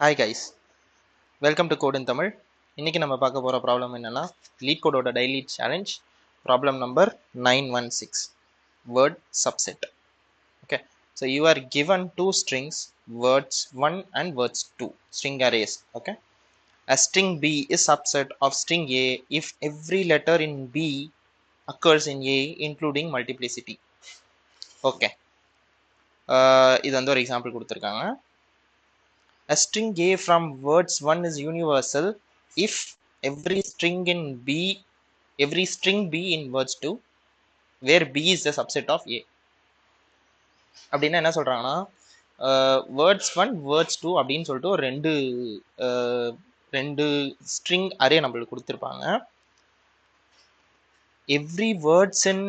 Hi guys welcome to code in Tamil இன்றைக்கி நம்ம பார்க்க போகிற ப்ராப்ளம் என்னென்னா லீட் கோடோட daily challenge problem number nine one six word subset okay so you are given two strings words one and words two string arrays okay a string B is subset of string A if every letter in B occurs in A including multiplicity okay இது வந்து ஒரு example கொடுத்துருக்காங்க. A string A from words 1 is universal if every string in B, every string B in words 2, where B is the subset of A. அப்படின்னா என்ன சொல்கிறாங்கன்னா words one words two அப்படின்னு சொல்லிட்டு ஒரு ரெண்டு ரெண்டு ஸ்ட்ரிங் அரே நம்மளுக்கு கொடுத்துருப்பாங்க every words in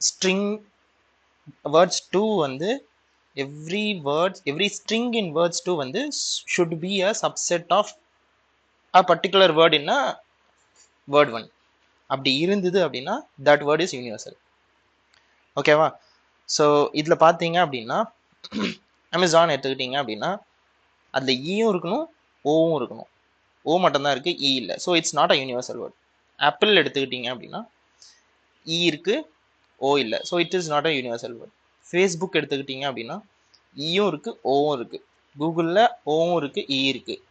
string words two வந்து every words every string in words two வந்து should be a subset of a particular word in word one அப்படி இருந்தது அப்படின்னா தட் வேர்ட் இஸ் யூனிவர்சல் ஓகேவா ஸோ இதில் பார்த்தீங்க அப்படின்னா அமேசான் எடுத்துக்கிட்டீங்க அப்படின்னா அதில் ஈயும் e இருக்கணும் ஓவும் இருக்கணும். ஓ மட்டும்தான் இருக்குது இ இல்லை. So it's not a universal word apple எடுத்துக்கிட்டீங்க அப்படின்னா இ இருக்குது ஓ இல்லை. So it is not a universal word Facebook எடுத்துக்கிட்டீங்க அப்படின்னா e இயும் இருக்குது ஓவும் இருக்குது கூகுளில் ஓவும் இருக்குது இ e இருக்குது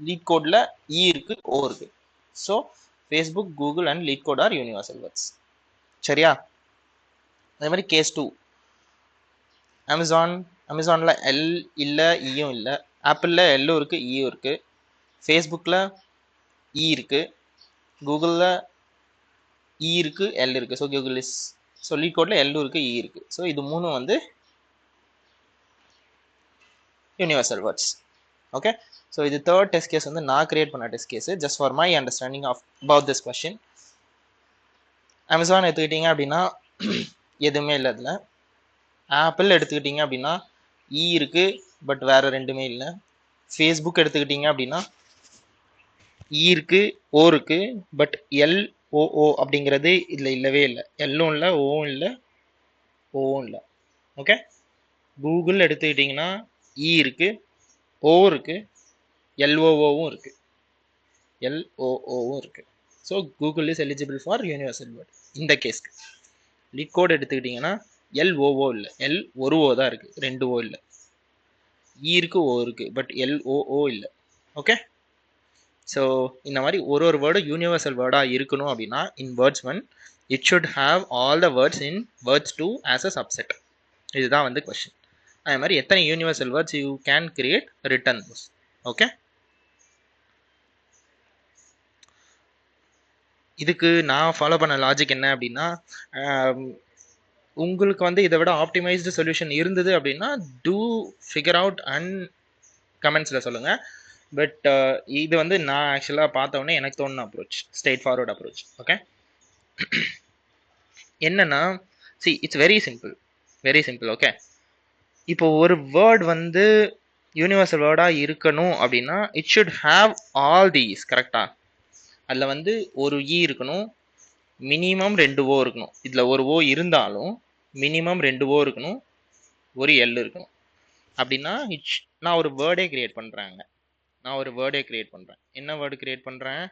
லீட் கோடில் e இ இருக்குது ஓ இருக்குது so Facebook Google and LeetCode are universal words சரியா? அதே மாதிரி கேஸ் டூ அமேசான் அமேசானில் எல் இல்லை இயும் இல்லை. ஆப்பிளில் எல்லும் இருக்குது இயும் இருக்குது ஃபேஸ்புக்கில் இ இருக்குது கூகுளில் இ இருக்குது எல் இருக்குது so Google is so leet கோடில் எல்லும் இருக்குது இ e இருக்குது ஸோ இது மூணும் வந்து யூனிவர்சல் வேர்ட்ஸ் ஓகே ஸோ இது தேர்ட் டெஸ்ட் கேஸ் வந்து நான் கிரியேட் பண்ண test case just for my understanding of about this question Amazon எடுத்துக்கிட்டீங்க அப்படின்னா எதுவுமே இல்லை அதில் ஆப்பிள் எடுத்துக்கிட்டீங்க அப்படின்னா e இ இருக்குது பட் வேறு ரெண்டுமே இல்லை. ஃபேஸ்புக் எடுத்துக்கிட்டீங்க அப்படின்னா e இ இருக்குது ஓ இருக்குது பட் எல் ஓஓ அப்படிங்கிறது இதில் இல்லவே இல்லை. எல்லும் இல்லை ஓவும் இல்லை ஓவும் இல்லை. ஓகே கூகுள் எடுத்துக்கிட்டிங்கன்னா e இ இருக்குது ஓ இருக்குது எல்ஓஓவும் இருக்குது எல்ஓஓவும் இருக்குது so Google is eligible for universal word இந்த கேஸ்க்கு லீட் கோட் எடுத்துக்கிட்டிங்கன்னா எல்ஓஓ இல்லை. எல் ஒரு ஓ தான் இருக்குது ரெண்டு ஓ இல்லை. E இ இருக்குது ஓ இருக்குது பட் எல்ஓஓ இல்லை. ஓகே ஸோ இந்த மாதிரி ஒரு ஒரு வேர்டு யூனிவர்சல் வேர்டாக இருக்கணும் அப்படின்னா in words one it should have all the words in words two as a subset இதுதான் வந்து கொஷின் அதே மாதிரி எத்தனை universal words you can create return okay இதுக்கு நான் ஃபாலோ பண்ண லாஜிக் என்ன அப்படின்னா உங்களுக்கு வந்து இதை விட ஆப்டிமைஸ்டு சொல்யூஷன் இருந்தது அப்படின்னா டூ ஃபிகர் அவுட் அண்ட் கமெண்ட்ஸில் சொல்லுங்கள் பட் uh, இது வந்து நான் ஆக்சுவலாக பார்த்தோன்னே எனக்கு தோணுன approach straight forward approach okay என்னன்னா see it's very simple very simple okay இப்போ ஒரு வேர்ட் வந்து யூனிவர்சல் வேர்டாக இருக்கணும் அப்படின்னா it should have all these கரெக்டாக அதில் வந்து ஒரு இ இருக்கணும் மினிமம் ரெண்டு ஓ இருக்கணும். இதில் ஒரு ஓ இருந்தாலும் மினிமம் ரெண்டு ஓ இருக்கணும் ஒரு எல் இருக்கணும். அப்படின்னா இட்ஸ் நான் ஒரு வேர்டே கிரியேட் பண்ணுறாங்க நான் ஒரு வேர்டே கிரியேட் பண்ணுறேன் என்ன வேர்டு கிரியேட் பண்ணுறேன்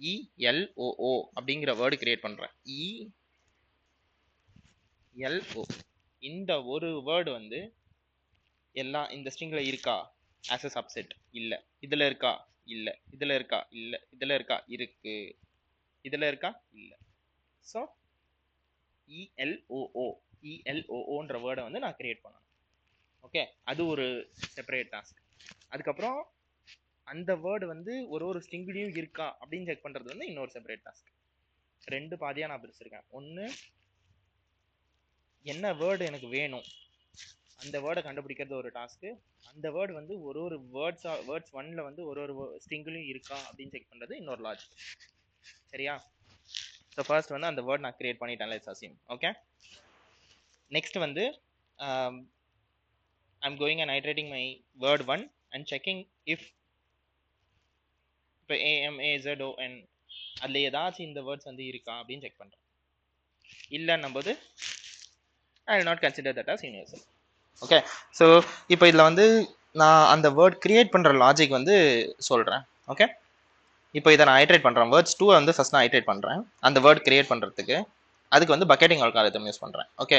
இஎல்ஓஓ அப்படிங்கிற வேர்டு கிரியேட் பண்ணுறேன் இஎல்ஓ இந்த ஒரு வேர்டு வந்து எல்லாம் இந்த ஸ்ட்ரிங்கில் இருக்கா? ஆஸ் அ சப்செட் இல்லை. இதில் இருக்கா? இல்லை. இதில் இருக்கா? இல்லை. இதில் இருக்கா? இருக்கு. இதில் இருக்கா? இல்லை. ஸோ இஎல்ஓஓ இஎல்ஓஓன்ற வேர்டை வந்து நான் கிரியேட் பண்ணணும். ஓகே அது ஒரு செப்பரேட் டாஸ்க் அதுக்கப்புறம் அந்த வேர்டு வந்து ஒரு ஒரு ஸ்ட்ரிங்லேயும் இருக்கா அப்படின்னு செக் பண்ணுறது வந்து இன்னொரு செப்பரேட் டாஸ்க் ரெண்டு பாதியாக நான் பிரிச்சிருக்கேன். ஒன்று என்ன வேர்டு எனக்கு வேணும்? அந்த வேர்டை கண்டுபிடிக்கிறது ஒரு டாஸ்க்கு அந்த வேர்டு வந்து ஒரு ஒரு வேர்ட்ஸாக வேர்ட்ஸ் ஒன்ல வந்து ஒரு ஒரு ஸ்ட்ரிங்லையும் இருக்கா அப்படின்னு செக் பண்ணுறது இன்னொரு லாஜிக் சரியா? ஸோ ஃபர்ஸ்ட் வந்து அந்த வேர்ட் நான் கிரியேட் பண்ணிட்டேன் லெட்ஸ் அசியூம் ஓகே நெக்ஸ்ட் வந்து I am going and iterating my word one and checking if இப்போ A M A Z O N அதில் ஏதாச்சும் இந்த வேர்ட்ஸ் வந்து இருக்கா அப்படின்னு செக் பண்ணுறேன் இல்லைன்னும் போது I will not consider that as universal okay so இப்போ இதில் வந்து நான் அந்த வேர்ட் கிரியேட் பண்ணுற லாஜிக் வந்து சொல்கிறேன் ஓகே இப்போ இதை நான் ஐட்ரேட் பண்ணுறேன் வேர்ட்ஸ் டூ வந்து ஃபஸ்ட் நான் ஐட்ரேட் பண்ணுறேன் அந்த வேர்ட் கிரியேட் பண்ணுறதுக்கு அதுக்கு வந்து பக்கெட்டிங் அல்காரிதம் யூஸ் பண்ணுறேன் ஓகே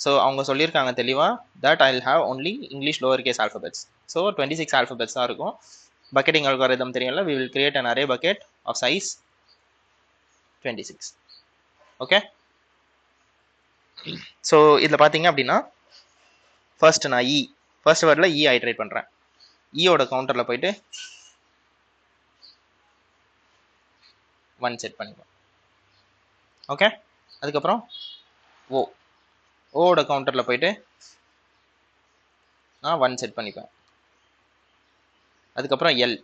ஸோ அவங்க சொல்லியிருக்காங்க தெளிவாக that I have only English lower case alphabets so twenty six alphabets தான் இருக்கும். பக்கெட்டிங் அல்காரிதம் தெரியும்ல? We will create an array bucket of size twenty six okay so இதில் பார்த்தீங்க அப்படின்னா ஃபர்ஸ்ட் நான் இ ஃபர்ஸ்ட் வேர்டில் இ ஐட்ரேட் பண்ணுறேன் இயோட கவுண்டரில் போயிட்டு ஒன் செட் பண்ணிப்போம் ஓகே அதுக்கப்புறம் ஓ ஓட கவுண்டரில் போயிட்டு நான் ஒன் செட் பண்ணிப்பேன். அதுக்கப்புறம் எல்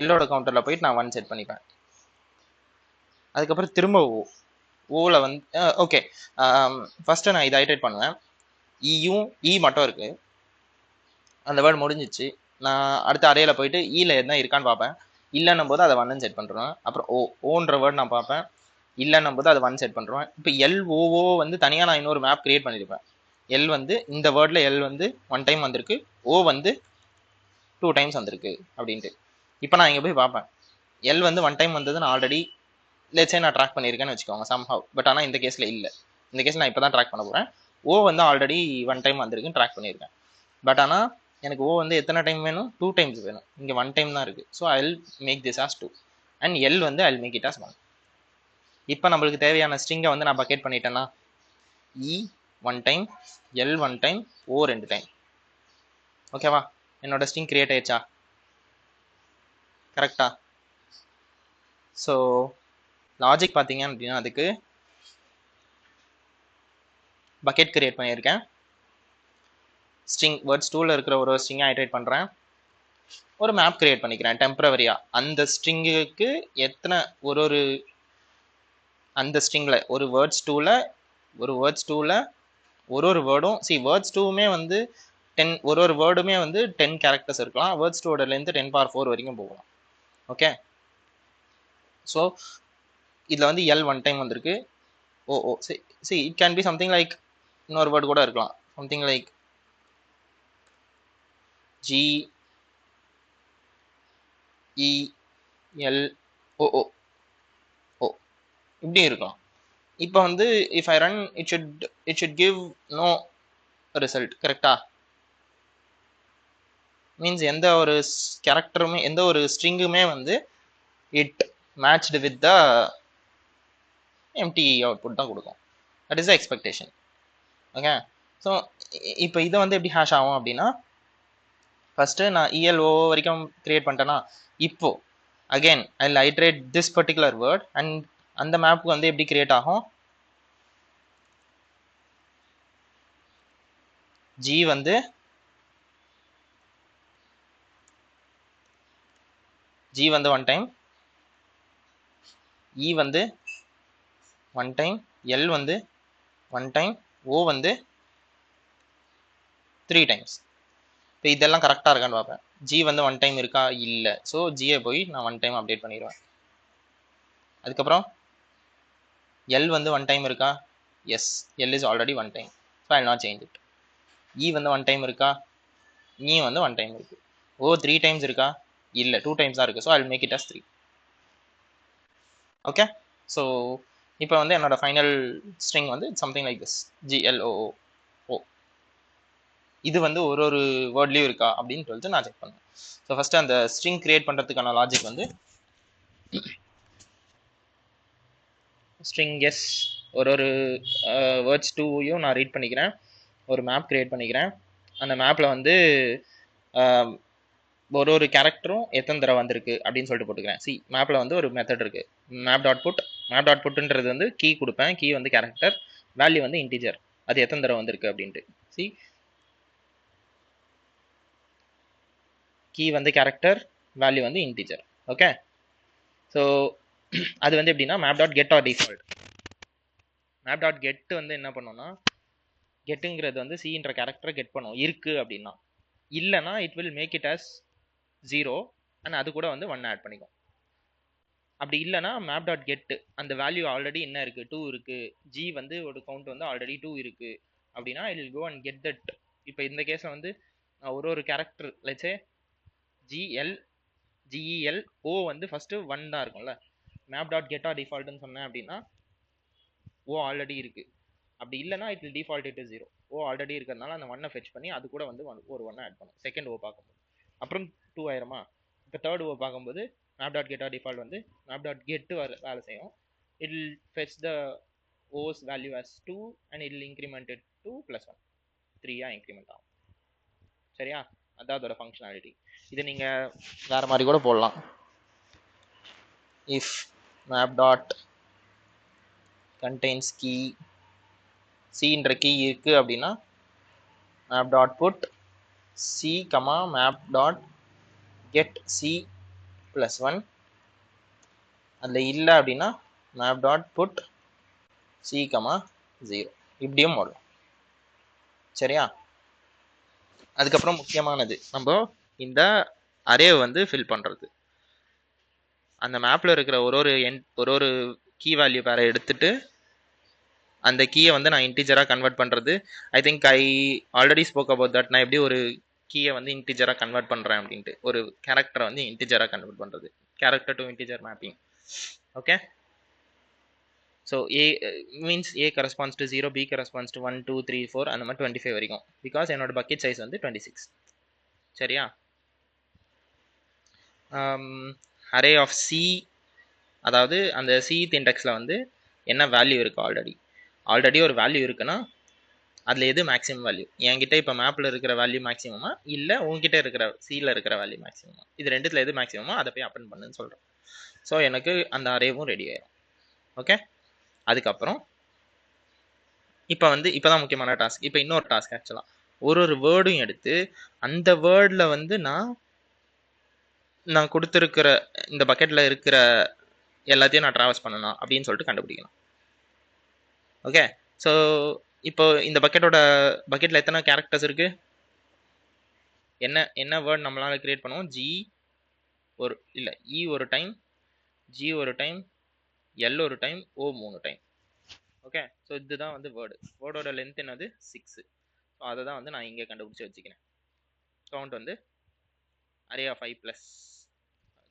எல்லோட கவுண்டரில் போயிட்டு நான் ஒன் செட் பண்ணிப்பேன். அதுக்கப்புறம் திரும்ப ஓ ஓவில் வந்து ஓகே ஃபஸ்ட்டு நான் இதை ஐட்ரேட் பண்ணுவேன். E இயும் இ e மட்டும் இருக்குது அந்த வேர்டு முடிஞ்சிச்சு. நான் அடுத்த அறையில் போயிட்டு e ஈல என்ன இருக்கான்னு பார்ப்பேன். இல்லைன்னும் போது அதை ஒன்னு செட் பண்ணுறேன் அப்புறம் ஓ ஓன்ற வேர்டு நான் பார்ப்பேன். இல்லைன்னும் போது அது ஒன் செட் பண்ணுறோம் இப்போ எல் ஓஓ வந்து தனியாக நான் இன்னொரு மேப் கிரியேட் பண்ணியிருப்பேன் எல் வந்து இந்த வேர்டில் எல் வந்து ஒன் டைம் வந்திருக்கு. ஓ வந்து டூ டைம்ஸ் வந்திருக்கு அப்படின்ட்டு. இப்போ நான் இங்கே போய் பார்ப்பேன். எல் வந்து ஒன் டைம் வந்தது நான் ஆல்ரெடி லெட்ஸே நான் ட்ராக் பண்ணியிருக்கேன்னு வச்சுக்கோங்க சம்ஹவ் பட் ஆனால் இந்த கேஸில் இல்லை. இந்த கேஸில் நான் இப்போ தான் ட்ராக் பண்ண போகிறேன் ஓ வந்து ஆல்ரெடி ஒன் டைம் வந்திருக்குன்னு ட்ராக் பண்ணியிருக்கேன். பட் ஆனால் எனக்கு ஓ வந்து எத்தனை டைம் வேணும்? டூ டைம்ஸ் வேணும். இங்கே ஒன் டைம் தான் இருக்குது so I make this as two and L வந்து I make it as one இப்போ நம்மளுக்கு தேவையான ஸ்ட்ரிங்கை வந்து நான் பக்கெட் பண்ணிட்டேன்னா E one time L one time O ரெண்டு டைம் ஓகேவா என்னோட ஸ்ட்ரிங் கிரியேட் ஆயிடுச்சா? கரெக்டா ஸோ லாஜிக் பார்த்தீங்க அப்படின்னா அதுக்கு பக்கெட் கிரியேட் பண்ணியிருக்கேன். ஸ்ட்ரிங் வேர்ட்ஸ் டூவில் இருக்கிற ஒரு ஸ்ட்ரிங்கை ஐட்ரேட் பண்ணுறேன் ஒரு மேப் கிரியேட் பண்ணிக்கிறேன் டெம்பரவரியாக அந்த ஸ்ட்ரிங்குக்கு எத்தனை ஒரு ஒரு அந்த ஸ்ட்ரிங்கில் ஒரு வேர்ட்ஸ் டூவில் ஒரு வேர்ட்ஸ் டூவில் ஒரு ஒரு வேர்டும் சி வேர்ட்ஸ் டூவுமே வந்து டென் ஒரு ஒரு வேர்டுமே வந்து டென் கேரக்டர்ஸ் இருக்கலாம். வேர்ட்ஸ் டூவோடலேருந்து டென் பார் ஃபோர் வரைக்கும் போகலாம். ஓகே ஸோ இதில் வந்து எல் ஒன் டைம் வந்திருக்கு. O O see see it can be something like இன்னொரு வேர்டு கூட இருக்கலாம். Something like G E L O O இப்படி இருக்கும். இப்போ வந்து if I run it should it should give no result கரெக்டா மீன்ஸ் எந்த ஒரு கேரக்டருமே எந்த ஒரு ஸ்ட்ரிங்குமே வந்து it matched with the empty output தான் கொடுக்கும். That is the expectation okay so இப்போ இதை வந்து எப்படி ஹேஷ் ஆகும் அப்படின்னா ஃபஸ்ட்டு நான் இஎல்ஓ வரைக்கும் க்ரியேட் பண்ணிட்டேன்னா இப்போ again I iterate this particular word and அந்த மேப்புக்கு வந்து எப்படி கிரியேட் ஆகும்? ஜி வந்து ஜி வந்து ஒன் டைம் இ வந்து ஒன் டைம் எல் வந்து ஒன் டைம் ஓ வந்து த்ரீ டைம்ஸ் இப்போ இதெல்லாம் கரெக்டாக இருக்கான்னு பார்ப்பேன். ஜி வந்து ஒன் டைம் இருக்கா? இல்லை. ஸோ ஜியை போய் நான் ஒன் டைம் அப்டேட் பண்ணிடுவேன். அதுக்கப்புறம்? எல் வந்து ஒன் டைம் இருக்கா? Yes L is already one time so I not change it E வந்து ஒன் டைம் இருக்கா? நீ வந்து ஒன் டைம் இருக்கு. ஓ த்ரீ டைம்ஸ் இருக்கா? இல்லை டூ டைம்ஸ் தான் இருக்குது so I make it as three okay so இப்போ வந்து என்னோட ஃபைனல் ஸ்ட்ரிங் வந்து something like this G L O O இது வந்து ஒரு ஒரு வேர்ட்லேயும் இருக்கா? அப்படின்னு சொல்லிட்டு நான் செக் பண்ணுவேன் ஸோ ஃபஸ்ட்டு அந்த ஸ்ட்ரிங் கிரியேட் பண்ணுறதுக்கான லாஜிக் வந்து ஸ்ட்ரிங் எஸ் ஒரு ஒரு வேர்ட்ஸ் டூவையும் நான் ரீட் பண்ணிக்கிறேன். ஒரு மேப் க்ரியேட் பண்ணிக்கிறேன். அந்த மேப்பில் வந்து ஒரு ஒரு கேரக்டரும் எத்தனை தடவை வந்திருக்கு அப்படின்னு சொல்லிட்டு போட்டுக்கிறேன். சி மேப்பில் வந்து ஒரு மெத்தட் இருக்குது map dot put map dot புட்டுன்றது வந்து கீ கொடுப்பேன். கீ வந்து கேரக்டர் வேல்யூ வந்து இன்டிஜர் அது எத்தனை தடவை வந்திருக்கு அப்படின்ட்டு. சி கீ வந்து கேரக்டர் வேல்யூ வந்து இன்டிஜர் ஓகே ஸோ அது வந்து எப்படின்னா map dot get or default map dot get வந்து என்ன பண்ணோம்னா கெட்டுங்கிறது வந்து சின்ற கேரக்டரை கெட் பண்ணும். இருக்கு அப்படின்னா. இல்லைன்னா it will make it as zero and அது கூட வந்து ஒன் ஆட் பண்ணிக்கும். அப்படி இல்லைன்னா மேப் டாட் கெட்டு அந்த வேல்யூ ஆல்ரெடி என்ன இருக்குது டூ இருக்குது ஜி வந்து ஒரு கவுண்ட் வந்து ஆல்ரெடி டூ இருக்குது அப்படின்னா it will go and get that இப்போ இந்த கேஸில் வந்து ஒரு ஒரு கேரக்டர் லட்சே ஜிஎல் ஜிஇஎல் ஓ வந்து ஃபஸ்ட்டு ஒன் தான் இருக்கும்ல. மேப் டாட் கெட் ஆர் டிஃபால்ட்னு சொன்னேன் அப்படின்னா ஓ ஆல்ரெடி இருக்கு. அப்படி இல்லைனா it will default it zero O already இருக்கிறதுனால அந்த ஒன்னை ஃபெச் பண்ணி அது கூட வந்து ஒன் ஒரு ஒன்னை ஆட் பண்ணும் செகண்ட் ஓ பார்க்கும்போது. அப்புறம் டூ ஆயிரமா? இப்போ தேர்ட் ஓ பார்க்கும்போது மேப் டாட் கெட் டிஃபால்ட் வந்து மேப் டாட் கெட்டு வேலை செய்யும். It will fetch the O's value as two and it will increment two plus one த்ரீயாக இன்க்ரிமெண்ட் ஆகும். சரியா? அதான் அதோட ஃபங்க்ஷனாலிட்டி இது நீங்கள் வேறு மாதிரி கூட போடலாம். If map dot contains key. Cன்ற key இருக்குது அப்படின்னா map dot put c comma map dot get c plus 1 அதில் இல்லை அப்படின்னா map dot put c comma 0 இப்படியும் போடலாம். சரியா? அதுக்கப்புறம் முக்கியமானது நம்ம இந்த அரேவை வந்து ஃபில் பண்ணுறது அந்த மேப்பில் இருக்கிற ஒரு ஒரு என் ஒரு ஒரு கீ வேல்யூ பேரை எடுத்துட்டு அந்த கீயை வந்து நான் இன்டிஜராக கன்வெர்ட் பண்ணுறது I think I already spoke about that நான் எப்படி ஒரு கீயை வந்து இன்டிஜராக கன்வெர்ட் பண்ணுறேன் அப்படின்ட்டு. ஒரு கேரக்டரை வந்து இன்டிஜராக கன்வெர்ட் பண்ணுறது character to integer mapping okay so A means A corresponds to zero B corresponds to one two three four அந்த மாதிரி டுவெண்ட்டி ஃபைவ் வரைக்கும். பிகாஸ் என்னோட பக்கெட் சைஸ் வந்து டுவெண்ட்டி சிக்ஸ் சரியா um, அரே ஆஃப் சி அதாவது அந்த C இண்டெக்ஸில் வந்து என்ன வேல்யூ இருக்குது ஆல்ரெடி ஆல்ரெடி ஒரு வேல்யூ இருக்குன்னா அதில் எது மேக்ஸிமம் வேல்யூ என்கிட்ட இப்போ மேப்பில் இருக்கிற வேல்யூ மேக்ஸிமமா இல்லை உங்ககிட்ட இருக்கிற சியில் இருக்கிற வேல்யூ மேக்ஸிமமா இது ரெண்டுத்தில் எது மேக்ஸிமமோ அதை போய் அப்பன் பண்ணுன்னு சொல்கிறேன் ஸோ எனக்கு அந்த அரேவும் ரெடி ஆயிடும் ஓகே அதுக்கப்புறம் இப்போ வந்து இப்போ தான் முக்கியமான டாஸ்க் இப்போ இன்னொரு டாஸ்க் ஆக்சுவலாக ஒரு ஒரு வேர்டும் எடுத்து அந்த வேர்டில் வந்து நான் நான் கொடுத்துருக்கிற இந்த பக்கெட்டில் இருக்கிற எல்லாத்தையும் நான் ட்ராவல்ஸ் பண்ணணும் அப்படின்னு சொல்லிட்டு கண்டுபிடிக்கணும். ஓகே ஸோ இப்போ இந்த பக்கெட்டோட பக்கெட்டில் எத்தனை கேரக்டர்ஸ் இருக்குது என்ன என்ன வேர்ட் நம்மளால் க்ரியேட் பண்ணுவோம்? ஜி ஒரு இல்லை இ e ஒரு டைம் ஜி ஒரு டைம் எல் ஒரு டைம் ஓ மூணு டைம் ஓகே ஸோ இதுதான் வந்து வேர்டு வேர்டோட லென்த் என்னது? சிக்ஸு ஸோ அதை தான் வந்து நான் இங்கே கண்டுபிடிச்சி வச்சுக்கிறேன். கவுண்ட் வந்து array of I plus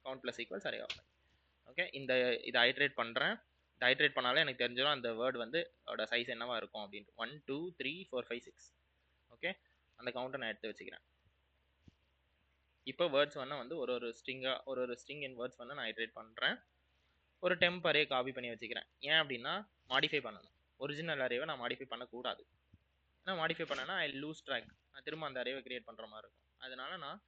count plus equals array of okay இந்த இதை ஹைட்ரேட் பண்ணுறேன் இதை ஹைட்ரேட் பண்ணாலே எனக்கு தெரிஞ்சிடும் அந்த வேர்டு வந்து அதோட சைஸ் என்னவா இருக்கும் அப்படின்ட்டு. One two three four five six okay அந்த கவுண்ட்டை நான் எடுத்து வச்சுக்கிறேன். இப்போ வேர்ட்ஸ் வேணால் வந்து ஒரு ஒரு ஸ்ட்ரிங்காக ஒரு ஒரு ஸ்ட்ரிங் இன் வேர்ட்ஸ் வேணால் நான் ஹைட்ரேட் பண்ணுறேன் ஒரு டெம்ப் அரே காப்பி பண்ணி வச்சுக்கிறேன். ஏன் அப்படின்னா மாடிஃபை பண்ணணும். ஒரிஜினல் அரேவை நான் மாடிஃபை பண்ணக்கூடாது. ஏன்னா மாடிஃபை பண்ணேன்னா ஐ லூஸ் ட்ராக் நான் திரும்ப அந்த அரேவை க்ரியேட் பண்ணுற மாதிரி இருக்கும். அதனால நான்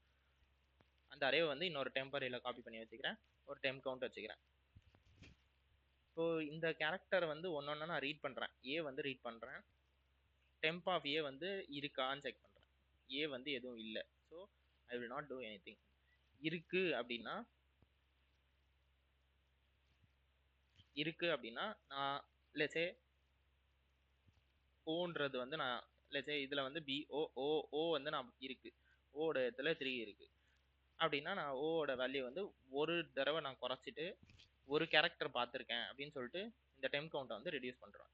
அந்த அரேவை வந்து இன்னொரு டெம்பரரியில் காப்பி பண்ணி வச்சுக்கிறேன். ஒரு டெம் கவுண்ட் வச்சுக்கிறேன். இப்போ இந்த கேரக்டர் வந்து ஒன்று ஒன்றா நான் ரீட் பண்ணுறேன் ஏ வந்து ரீட் பண்ணுறேன் டெம்ப் ஆஃப் ஏ வந்து இருக்கான்னு செக் பண்ணுறேன் ஏ வந்து எதுவும் இல்லை. So I will not do anything இருக்குது அப்படின்னா இருக்கு அப்படின்னா நான் லெசே ஓன்றது வந்து நான் லெசே இதில் வந்து பி ஓ ஓ ஓ வந்து நான் இருக்குது ஓட இடத்துல த்ரீ இருக்குது அப்படின்னா நான் ஓவோட வேல்யூ வந்து ஒரு தடவை நான் குறைச்சிட்டு ஒரு கேரக்டர் பார்த்துருக்கேன் அப்படின்னு சொல்லிட்டு இந்த டைம் கவுண்ட்டை வந்து ரெடியூஸ் பண்ணுறேன்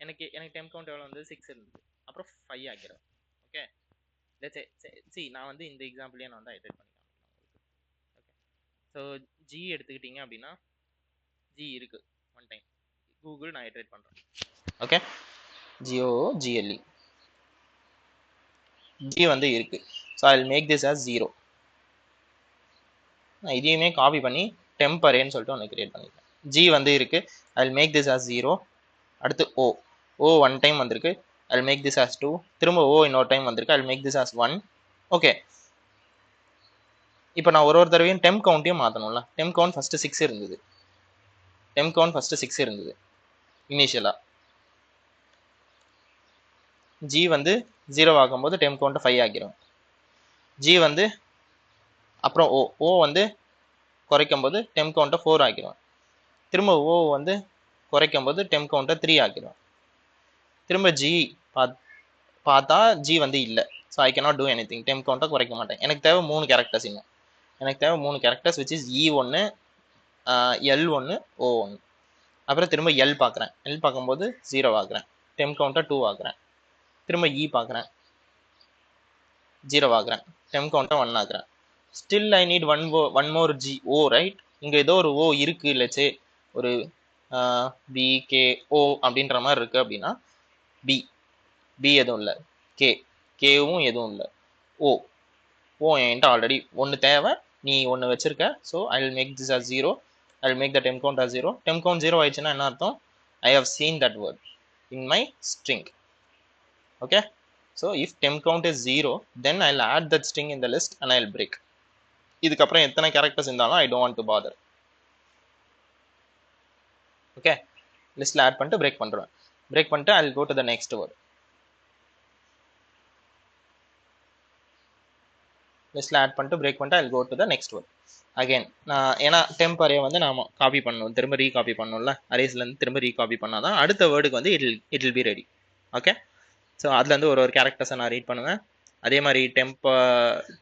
எனக்கு எனக்கு டைம் கவுண்ட் எவ்வளோ வந்து சிக்ஸ் இருந்தது. அப்புறம் ஃபைவ் ஆக்கிறேன் ஓகே சி நான் வந்து இந்த எக்ஸாம்பிளே நான் வந்து ஐட்ரேட் பண்ணி ஓகே ஸோ ஜி எடுத்துக்கிட்டீங்க அப்படின்னா ஜி இருக்குது ஒன் டைம் கூகுள் நான் ஐட்ரேட் பண்ணுறேன் ஓகே ஜியோ ஜிஎல்இ ஜி வந்து இருக்குது so I make this as zero நான் இதையுமே காப்பி பண்ணி டெம்பரேன்னு சொல்லிட்டு ஒன்று கிரியேட் பண்ணிக்கிறேன் ஜி வந்து இருக்குது I make this as zero அடுத்து ஓ ஓ ஒன் டைம் வந்திருக்கு. I make this as two திரும்ப ஓ இன்னொரு டைம் வந்திருக்கு. I make this as one okay இப்போ நான் ஒரு ஒரு தடவையும் டெம் கவுண்ட்டையும் மாற்றணும்ல டெம் கவுண்ட் ஃபஸ்ட்டு சிக்ஸ் இருந்தது. டெம் கவுண்ட் ஃபஸ்ட்டு சிக்ஸ் இருந்தது. இனிஷியலாக ஜி வந்து ஜீரோ ஆகும்போது டெம் கவுண்ட்டை ஃபைவ் ஆகிரும். ஜி வந்து அப்புறம் ஓ ஓ வந்து குறைக்கும் போது டெம் கவுண்ட்டை ஃபோர் ஆக்கிடுவேன் திரும்ப ஓ வந்து குறைக்கும் போது டெம் கவுண்ட்டை த்ரீ ஆக்கிடுவேன் திரும்ப ஜி பா பார்த்தா ஜி வந்து இல்லை. So I cannot do anything temp கவுண்ட்டை குறைக்க மாட்டேன். எனக்கு தேவை மூணு கேரக்டர்ஸ் இன்னும் எனக்கு தேவை மூணு கேரக்டர்ஸ் விச் இஸ் இ ஒன்று எல் ஒன்று ஓ ஒன்று அப்புறம் திரும்ப எல் பார்க்குறேன். எல் பார்க்கும்போது ஜீரோ ஆகுறேன் டெம் கவுண்ட்டை டூ ஆகுறேன் திரும்ப e இ பார்க்குறேன். ஜீரோ ஆகுறேன் டெம் கவுண்ட்டாக one ஆக்குறேன். Still I need one O one more G O right இங்கே ஏதோ ஒரு ஓ இருக்கு இல்லச்சே ஒரு பி கே ஓ அப்படின்ற மாதிரி இருக்கு அப்படின்னா பி பி எதுவும் இல்லை. கே கேவும் எதுவும் இல்லை. ஓ ஓ என்கிட்ட ஆல்ரெடி ஒன்று தேவை நீ ஒன்று வச்சிருக்க. So I will make this or zero I will make the temp count or zero temp count zero ஆயிடுச்சுன்னா என்ன அர்த்தம்? I have seen that word in my string okay so if temp count is zero then I will add that string in the list and I will break இதுக்கப்புறம் எத்தனை characters இருந்தாலும் I don't to bother okay லிஸ்ட்டில் add பண்ணிட்டு break பண்ணுறேன் break பண்ணிட்டு I go to the next word லிஸ்ட்டில் add பண்ணிட்டு break பண்ணிட்டு I go to the next one again நான் ஏன்னா டெம்ப் அரே வந்து நாம் காப்பி பண்ணணும். திரும்ப ரீ காப்பி பண்ணணும்ல? அரேஸ்லேருந்து திரும்ப ரீ காப்பி பண்ணால் தான் அடுத்த வேர்டுக்கு வந்து it it will be ready okay so அதுலேருந்து ஒரு ஒரு கேரக்டர்ஸை நான் ரீட் பண்ணுவேன். அதே மாதிரி டெம்ப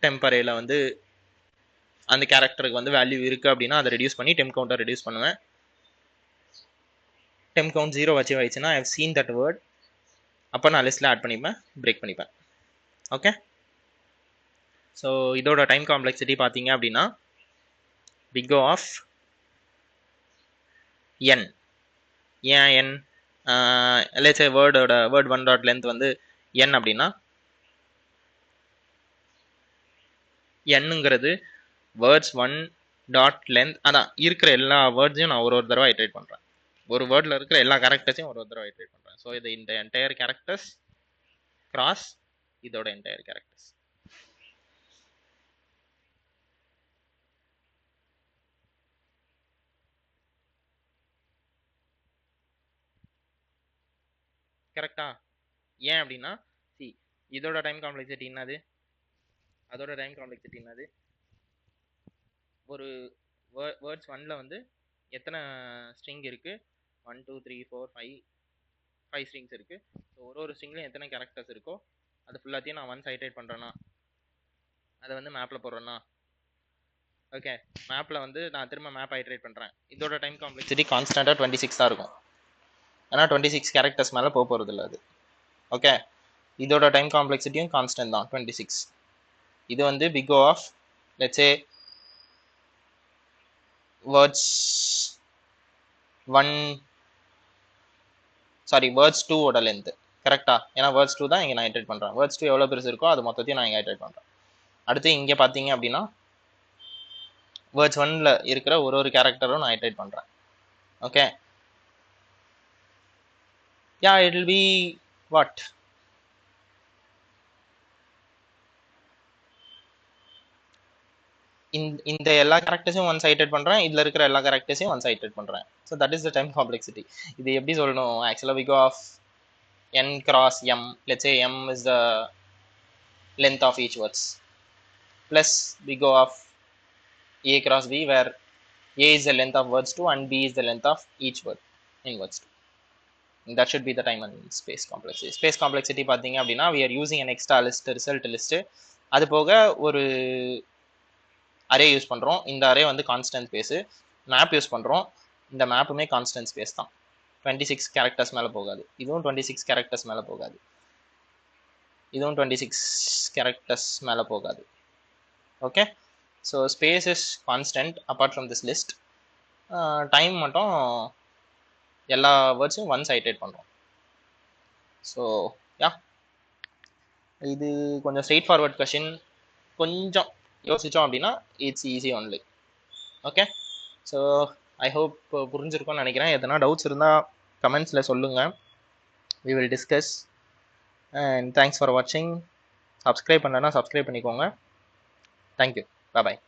டெம்பரேயில் வந்து அந்த கேரக்டருக்கு வந்து வேல்யூ இருக்குது அப்படின்னா அதை ரெடியூஸ் பண்ணி டெம் கவுண்டை ரெடியூஸ் பண்ணுவேன். டெம் கவுண்ட் ஜீரோ வச்சு வச்சுன்னா ஐ சீன் தட் வேர்ட் அப்போ நான் லிஸ்ட்டில் ஆட் பண்ணிப்பேன் பிரேக் பண்ணிப்பேன். ஓகே ஸோ இதோட டைம் காம்ப்ளெக்சிட்டி பார்த்தீங்க அப்படின்னா பிகோ ஆஃப் என் ஏன் என் லேச்சே வேர்டோட வேர்ட் ஒன் டாட் லென்த் வந்து என் அப்படின்னா என்னுங்கிறது வேர்ட்ஸ் ஒன் டாட் லென்த் அதான் இருக்கிற எல்லா வேர்ட்ஸையும் நான் ஒரு ஒரு தடவை ஐட்ரேட் பண்ணுறேன் ஒரு வேர்டில் இருக்கிற எல்லா கேரக்டர்ஸையும் ஒரு ஒரு தடவை ஐட்ரேட் பண்ணுறேன் ஸோ இது இந்த என்டையர் கேரக்டர்ஸ் கிராஸ் இதோட என்டையர் கேரக்டர்ஸ் கரெக்டா ஏன் அப்படின்னா சி இதோட டைம் காம்ப்ளெக்சிட்டி என்னது? அதோட டைம் காம்ப்ளெக்சிட்டி என்னது? ஒரு வேர்ட்ஸ் ஒன்ல வந்து எத்தனை ஸ்ட்ரிங் இருக்கு? One two three four five five strings இருக்கு. ஸோ ஒரு ஒரு ஸ்ட்ரிங்லையும் எத்தனை கேரக்டர்ஸ் இருக்கோ அது ஃபுல்லாத்தையும் நான் ஒன் சைட்ரேட் பண்ணுறேன்னா அதை வந்து மேப்பில் போடுறேன்னா ஓகே மேப்பில் வந்து நான் திரும்ப மேப் ஹைட்ரேட் பண்ணுறேன் இதோட டைம் காம்ப்ளெக்சிட்டி கான்ஸ்டண்ட்டாக டுவெண்ட்டி சிக்ஸ் தான் இருக்கும். ஏன்னா டுவெண்ட்டி சிக்ஸ் கேரக்டர்ஸ் மேலே போக போகிறது இல்லை அது. ஓகே இதோட டைம் காம்ப்ளெக்சிட்டியும் கான்ஸ்டன்ட் தான் டுவெண்ட்டி சிக்ஸ் இது வந்து big O of let's say words one sorry words டூவோட லென்த்து கரெக்டா ஏன்னா வேர்ட்ஸ் டூ தான் இங்கே நான் ஹைட்ரேட் பண்ணுறேன் வேர்ட்ஸ் டூ எவ்வளோ பெருசு இருக்கோ அது மொத்தத்தையும் நான் இங்கே ஹைட்ரேட் பண்ணுறேன் அடுத்து இங்கே பார்த்தீங்க அப்படின்னா வேர்ட்ஸ் ஒன்ல இருக்கிற ஒரு ஒரு கேரக்டரும் நான் ஹைட்ரேட் பண்ணுறேன் okay yeah it we be இந்த எல்லா கேரக்டர்ஸையும் ஒன் சைட்டட் பண்ணுறேன் இதில் இருக்கிற எல்லா கேரக்டர்ஸையும் ஒன் சைட்டட் பண்ணுறேன் so that is the time complexity இது எப்படி சொல்லணும் ஆக்சுவலாக big O of N cross M let's say M is the length of each words plus big O of A cross B where A is the length of words two and B is the length of each word in words two that should be the time and space complexity space complexity பார்த்தீங்க அப்படின்னா we are using N extra list result list அது போக ஒரு array use பண்ணுறோம் இந்த array வந்து constant space map use பண்ணுறோம் இந்த மேப்புமே கான்ஸ்டன்ட் ஸ்பேஸ் தான். டுவெண்ட்டி சிக்ஸ் கேரக்டர்ஸ் மேலே போகாது. இதுவும் டுவெண்ட்டி சிக்ஸ் கேரக்டர்ஸ் மேலே போகாது. இதுவும் டுவெண்ட்டி சிக்ஸ் கேரக்டர்ஸ் மேலே போகாது. Okay so space is constant apart from this list time மட்டும் எல்லா வேர்ட்ஸும் ஒன் சைட்டேட் பண்ணுறோம் ஸோ யா இது கொஞ்சம் ஸ்ட்ரெயிட் ஃபார்வர்ட் கொஷின் கொஞ்சம் யோசித்தோம் அப்படின்னா it's easy only okay so I hope புரிஞ்சிருக்கும்னு நினைக்கிறேன். எதனா டவுட்ஸ் இருந்தால் கமெண்ட்ஸில் சொல்லுங்கள் we will discuss and thanks for வாட்சிங் சப்ஸ்கிரைப் பண்ணலன்னா சப்ஸ்கிரைப் பண்ணிக்கோங்க. Thank you bye